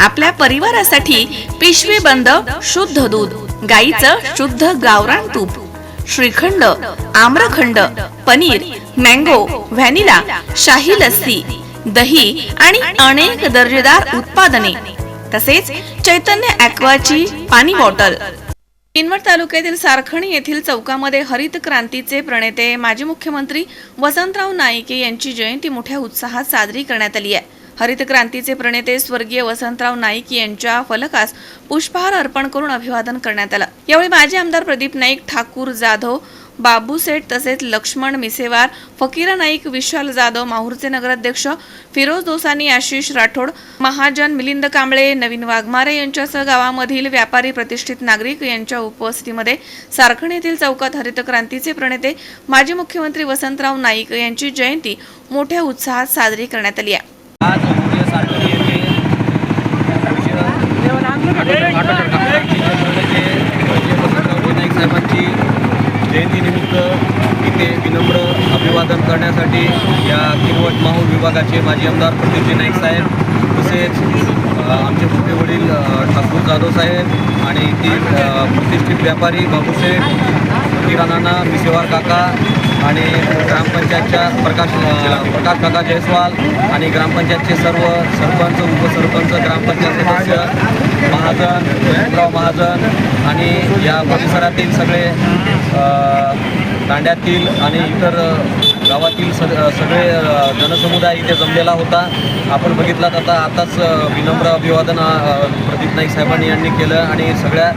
आपल्या परिवारासाठी पिशवी बंद शुद्ध दूध गाईचं शुद्ध गावरान तूप श्रीखंड आम्रखंड पनीर मँगो व्हॅनिला शाही लस्सी दही आणि अनेक दर्जेदार उत्पादने तसेच चैतन्य ॲक्वाची पाणी बॉटल. किनवट तालुक्यातील सारखणी येथील चौकामध्ये हरित क्रांतीचे प्रणेते माजी मुख्यमंत्री वसंतराव नाईके यांची जयंती मोठ्या उत्साहात साजरी करण्यात आली आहे. हरित क्रांतीचे प्रणेते स्वर्गीय वसंतराव नाईक यांच्या फलकास पुष्पहार अर्पण करून अभिवादन करण्यात आलं. यावेळी माजी आमदार प्रदीप नाईक ठाकूर जाधव बाबू सेठ तसेच लक्ष्मण मिसेवार फकीरा नाईक विशाल जाधव माहूरचे नगराध्यक्ष फिरोज दोसानी आशिष राठोड महाजन मिलिंद कांबळे नवीन वाघमारे यांच्यासह गावामधील व्यापारी प्रतिष्ठित नागरिक यांच्या उपस्थितीमध्ये सारखण येथील चौकात हरित क्रांतीचे प्रणेते माजी मुख्यमंत्री वसंतराव नाईक यांची जयंती मोठ्या उत्साहात साजरी करण्यात आली आहे आज उद्या सारखी येथे नाईक साहेबांची जयंतीनिमित्त इथे विनम्र अभिवादन करण्यासाठी या किनवट माहूर विभागाचे माजी आमदार प्रदीपजी नाईक साहेब तसेच आमचे मोठे वडील ठाकूर जाधव साहेब आणि ती प्रतिष्ठित व्यापारी बाबूशेठ किराणा मिसेवार काका आणि ग्रामपंचायतच्या प्रकाश प्रकाश काका जयस्वाल आणि ग्रामपंचायतचे सर्व सरपंच उपसरपंच ग्रामपंचायत सदस्य महाजन जयंतराव महाजन आणि या परिसरातील सगळे तांड्यातील आणि इतर गावातील सग सगळे जनसमुदाय इथे जमलेला होता. आपण बघितलात आता आताच विनम्र अभिवादन प्रदीप नाईक साहेबांनी यांनी केलं आणि सगळ्या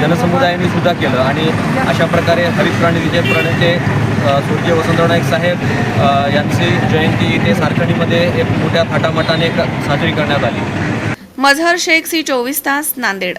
जनसमुदायांनी सुद्धा केलं. आणि अशा प्रकारे हरित विजय प्रणेते सूर्य वसंतराव नाईक साहेब यांची जयंती इथे सारखणीमध्ये एक मोठ्या थाटामाटाने साजरी करण्यात आली. मझहर शेख सी चोवीस तास नांदेड.